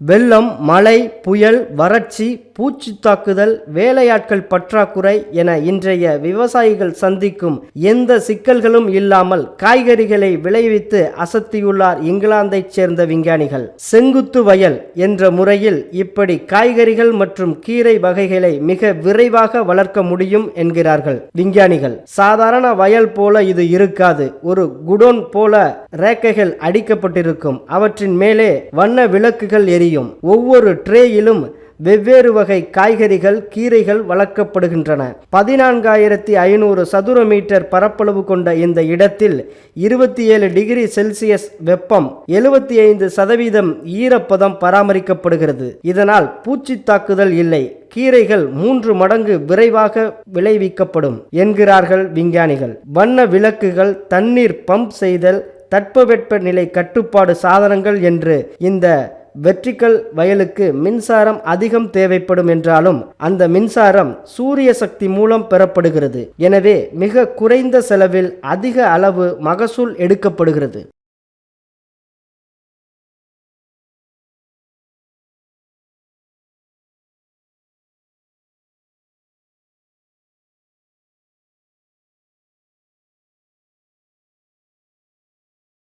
வெள்ளம் மழை புயல் வறட்சி பூச்சி தாக்குதல் வேலையாட்கள் பற்றாக்குறை என இன்றைய விவசாயிகள் சந்திக்கும் எந்த சிக்கல்களும் இல்லாமல் காய்கறிகளை விளைவித்து அசத்தியுள்ளார் இங்கிலாந்தைச் சேர்ந்த விஞ்ஞானிகள். செங்குத்து வயல் என்ற முறையில் இப்படி காய்கறிகள் மற்றும் கீரை வகைகளை மிக விரைவாக வளர்க்க முடியும் என்கிறார்கள் விஞ்ஞானிகள். சாதாரண வயல் போல இது இருக்காது. ஒரு குடோன் போல ரேக்கைகள் அடிக்கப்பட்டிருக்கும். அவற்றின் மேலே வண்ண விளக்குகள் எரியும் ஒவ்வொரு ட்ரேயிலும் வெவ்வேறு வகை காய்கறிகள் கீரைகள் வளர்க்கப்படுகின்றன. பதினான்காயிரத்தி ஐநூறு சதுர மீட்டர் பரப்பளவு கொண்ட இந்த இடத்தில் இருபத்தி ஏழு டிகிரி செல்சியஸ் வெப்பம் எழுபத்தி ஐந்து சதவீதம் ஈரப்பதம் பராமரிக்கப்படுகிறது. இதனால் பூச்சி தாக்குதல் இல்லை. கீரைகள் மூன்று மடங்கு விரைவாக விளைவிக்கப்படும் என்கிறார்கள் விஞ்ஞானிகள். வண்ண விளக்குகள் தண்ணீர் பம்ப் செய்தல் தட்பவெப்ப நிலை கட்டுப்பாடு சாதனங்கள் என்று இந்த வெற்றிக்கல் வயலுக்கு மின்சாரம் அதிகம் தேவைப்படும் என்றாலும் அந்த மின்சாரம் சூரிய சக்தி மூலம் பெறப்படுகிறது. எனவே மிக குறைந்த செலவில் அதிக அளவு மகசூல் எடுக்கப்படுகிறது.